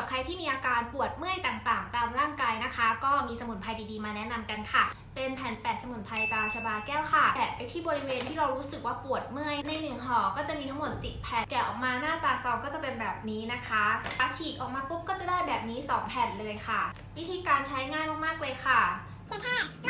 หรับใครที่มีอาการปวดเมื่อยต่างๆ ตามร่างกายนะคะ ก็มีสมุนไพรดีๆมาแนะนำกันค่ะ เป็นแผ่นแปะสมุนไพรตาชบาแก้วค่ะ แปะไปที่บริเวณที่เรารู้สึกว่าปวดเมื่อย ในหนึ่งห่อก็จะมีทั้งหมด 10 แผ่น แกะออกมาหน้าตาซองก็จะเป็นแบบนี้นะคะฉีกออกมาปุ๊บก็จะได้แบบนี้ 2 แผ่นเลยค่ะ วิธีการใช้ง่ายมากๆเลยค่ะเพียงแค่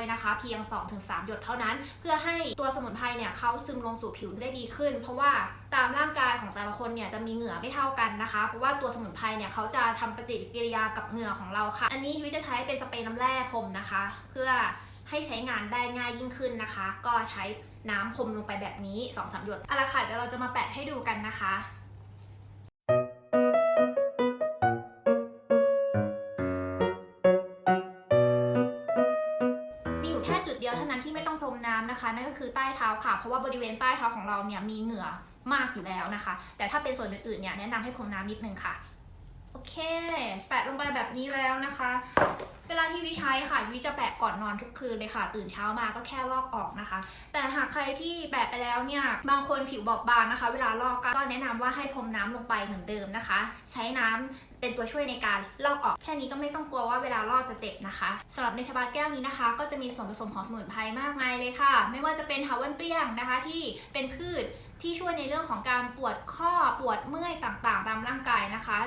ด้วยนะคะ เพียง 2-3 หยดเท่านั้น เพื่อให้ตัวสมุนไพรเนี่ยเขาซึมลงสู่ผิวได้ดีขึ้น เพราะว่าตามร่างกายของแต่ละคนเนี่ยจะมีเหงื่อไม่เท่ากันนะคะ เพราะว่าตัวสมุนไพรเนี่ยเขาจะทำปฏิกิริยากับเหงื่อของเราค่ะ อันนี้ยุ้ยจะใช้เป็นสเปรย์น้ำแร่พรมนะคะ เพื่อให้ใช้งานได้ง่ายยิ่งขึ้นนะคะ ก็ใช้น้ำพรมลงไปแบบนี้2-3หยดเอาละค่ะเดี๋ยวเราจะมาแปะให้ดูกันนะคะ มีอยู่แค่จุดเดียวเท่านั้นที่ไม่ต้องพรมน้ำนะคะ นั่นก็คือใต้เท้าค่ะ เพราะว่าบริเวณใต้เท้าของเราเนี่ยมีเหงื่อมากอยู่แล้วนะคะ แต่ถ้าเป็นส่วนอื่นๆเนี่ยแนะนำให้พรมน้ำนิดนึงค่ะ โอเค แปะลงไปแบบนี้แล้วนะคะ เวลาที่วิใช้ค่ะ วิจะแปะก่อนนอนทุกคืนเลยค่ะ ตื่นเช้ามาก็แค่ลอกออกนะคะ แต่หากใครที่แปะไปแล้วเนี่ย บางคนผิวบอบบางนะคะ เวลาลอกก็แนะนำว่าให้พรมน้ำลงไปเหมือนเดิมนะคะ ใช้น้ำเป็นตัวช่วยในการลอกออก แค่นี้ก็ไม่ต้องกลัวว่าเวลาลอกจะเจ็บนะคะสำหรับในชบาแก้วนี้นะคะ ก็จะมีส่วนผสมของสมุนไพรมากมายเลยค่ะ ไม่ว่าจะเป็นเถาวันเปรี้ยงนะคะ ที่เป็นพืชที่ช่วยในเรื่องของการปวดข้อปวดเมื่อยต่างๆ ตาม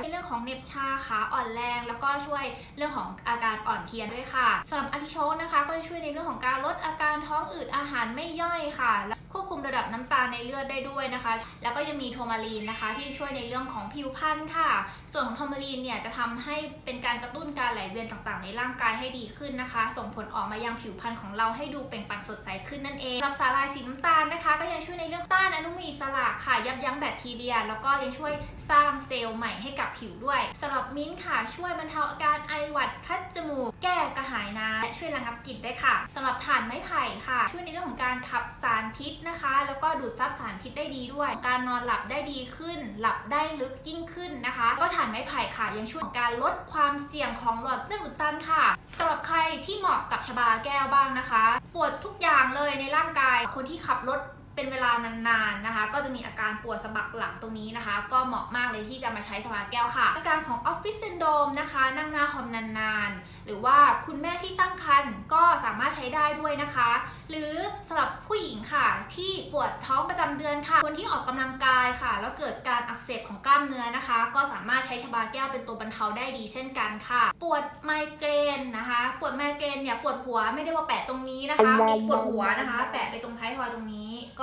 ในเรื่องของเน็บชาขาอ่อนแรง แล้วก็ช่วยเรื่องของอาการอ่อนเพลียด้วยค่ะสำหรับอาทิโชกนะคะ ก็จะช่วยในเรื่องของการลดอาการท้องอืดอาหารไม่ย่อยค่ะ ควบคุมระดับน้ำตาลในเลือดได้ด้วยนะคะ แล้วก็ยังมีโทมารีนนะคะ ที่ช่วยในเรื่องของผิวพรรณค่ะ ส่วนของโทมารีนเนี่ยจะทำให้เป็นการกระตุ้นการไหลเวียนต่างๆ ในร่างกายให้ดีขึ้นนะคะ ส่งผลออกมายังผิวพรรณของเราให้ดูเปล่งปลั่งสดใสขึ้นนั่นเองสำหรับสาลายสีน้ำตาลนะคะ ก็ยังช่วยในเรื่องต้านอนุมูลอิสระค่ะ ยับยั้งแบคทีเรีย แล้วก็ยังช่วยสร้างเซลล์ใหม่ให้กับผิวด้วยสำหรับมิ้นท์ค่ะ ช่วยบรรเทาอาการไอหวัดคัดจมูก แก้กระหายน้ำและช่วยระงับกลิ่นได้ค่ะสำหรับถ่านไม้ไผ่ค่ะ ช่วยในเรื่องของการขับสารพิษนะคะ แล้วก็ดูดซับสารพิษได้ดีด้วย การนอนหลับได้ดีขึ้น หลับได้ลึกยิ่งขึ้นนะคะ ก็ถ่านไม้ไผ่ค่ะยังช่วยการลดความเสี่ยงของหลอดเลือดอุดตันค่ะสำหรับใครที่เหมาะกับชบาแก้วบ้างนะคะ ปวดทุกอย่างเลยในร่างกายคนที่ขับรถ เป็นเวลานานๆนะคะ ก็จะมีอาการปวดสะบักหลังตรงนี้นะคะ ก็เหมาะมากเลยที่จะมาใช้สมาแก้วค่ะ อาการของออฟฟิศซินโดมนะคะ นั่งหน้าคอมนานๆ หรือว่าคุณแม่ที่ตั้งครรภ์ก็สามารถใช้ได้ด้วยนะคะ หรือสำหรับผู้หญิงค่ะ ที่ปวดท้องประจำเดือนค่ะ คนที่ออกกำลังกายค่ะ แล้วเกิดการอักเสบของกล้ามเนื้อนะคะ ก็สามารถใช้ชบาแก้วเป็นตัวบรรเทาได้ดีเช่นกันค่ะ ปวดไมเกรนนะคะ ปวดไมเกรนเนี่ยปวดหัวไม่ได้ว่าแปะตรงนี้นะคะมีปวดหัวนะคะ แปะไปตรงท้ายทอยตรงนี้ก็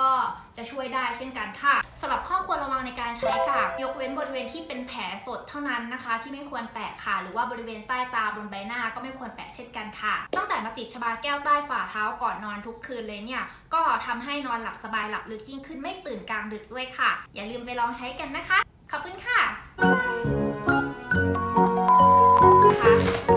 จะช่วยได้เช่นกันค่ะสำหรับข้อควรระวังในการใช้ค่ะยกเว้นบริเวณที่เป็นแผลสดเท่านั้นนะคะ ที่ไม่ควรแปะค่ะ หรือว่าบริเวณใต้ตาบนใบหน้าก็ไม่ควรแปะเช่นกันค่ะ ตั้งแต่มาติดชบาแก้วใต้ฝ่าเท้าก่อนนอนทุกคืนเลยเนี่ยก็ทำให้นอนหลับสบายหลับลึกยิ่งขึ้นไม่ตื่นกลางดึกด้วยค่ะ อย่าลืมไปลองใช้กันนะคะ ขอบคุณค่ะค่ะ